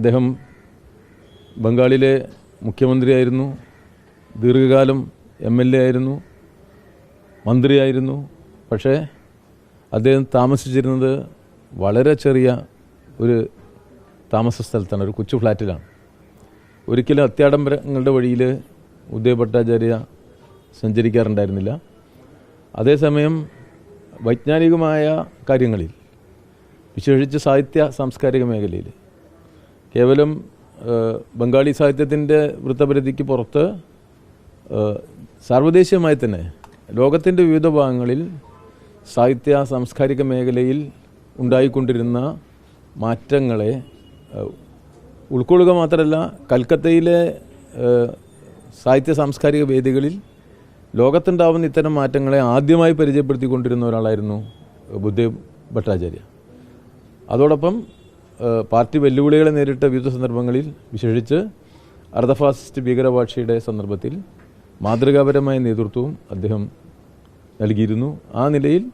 അദ്ദേഹം ബംഗാളിലെ മുഖ്യമന്ത്രിയായിരുന്നു ദീർഘകാലം എം എൽ എ ആയിരുന്നു മന്ത്രിയായിരുന്നു. പക്ഷേ അദ്ദേഹം താമസിച്ചിരുന്നത് വളരെ ചെറിയ ഒരു താമസ സ്ഥലത്താണ് ഒരു കൊച്ചു ഫ്ലാറ്റിലാണ്. ഒരിക്കലും അത്യാഡംബരങ്ങളുടെ വഴിയിൽ ഉദയ ഭട്ടാചാര്യ സഞ്ചരിക്കാറുണ്ടായിരുന്നില്ല. അതേസമയം വൈജ്ഞാനികമായ കാര്യങ്ങളിൽ വിശേഷിച്ച് സാഹിത്യ സാംസ്കാരിക മേഖലയിൽ കേവലം ബംഗാളി സാഹിത്യത്തിന്റെ വൃത്തപരിധിക്ക് പുറത്ത് സാർവദേശീയമായി തന്നെ ലോകത്തിന്റെ വിവിധ ഭാഗങ്ങളിൽ സാഹിത്യ സാംസ്കാരിക മേഖലയിൽ ഉണ്ടായിക്കൊണ്ടിരുന്ന മാറ്റങ്ങളെ ഉൾക്കൊള്ളുക മാത്രമല്ല കൽക്കത്തയിലെ സാഹിത്യ സാംസ്കാരിക വേദികളിൽ ലോകത്തുണ്ടാവുന്ന ഇത്തരം മാറ്റങ്ങളെ ആദ്യമായി പരിചയപ്പെടുത്തിക്കൊണ്ടിരുന്ന ഒരാളായിരുന്നു ബുദ്ധദേവ് ഭട്ടാചാര്യ. അതോടൊപ്പം പാർട്ടി വെല്ലുവിളികളെ നേരിട്ട വിവിധ സന്ദർഭങ്ങളിൽ വിശേഷിച്ച് അർദ്ധഫാസിസ്റ്റ് ഭീകരവാക്ഷിയുടെ സന്ദർഭത്തിൽ മാതൃകാപരമായ നേതൃത്വവും അദ്ദേഹം നൽകിയിരുന്നു. ആ നിലയിൽ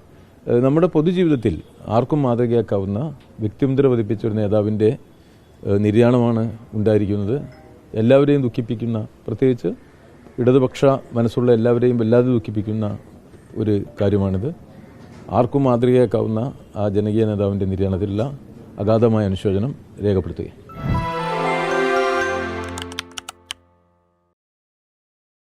നമ്മുടെ പൊതുജീവിതത്തിൽ ആർക്കും മാതൃകയാക്കാവുന്ന വ്യക്തിമുദ്ര പതിപ്പിച്ച ഒരു നേതാവിന്റെ നിര്യാണമാണ് ഉണ്ടായിരിക്കുന്നത്. എല്ലാവരെയും ദുഃഖിപ്പിക്കുന്ന പ്രത്യേകിച്ച് ഇടതുപക്ഷ മനസ്സുള്ള എല്ലാവരെയും വല്ലാതെ ദുഃഖിപ്പിക്കുന്ന ഒരു കാര്യമാണിത്. ആർക്കും മാതൃകയാക്കാവുന്ന ആ ജനകീയ നേതാവിന്റെ നിര്യാണത്തിലുള്ള അഗാധമായ അനുശോചനം രേഖപ്പെടുത്തുകയും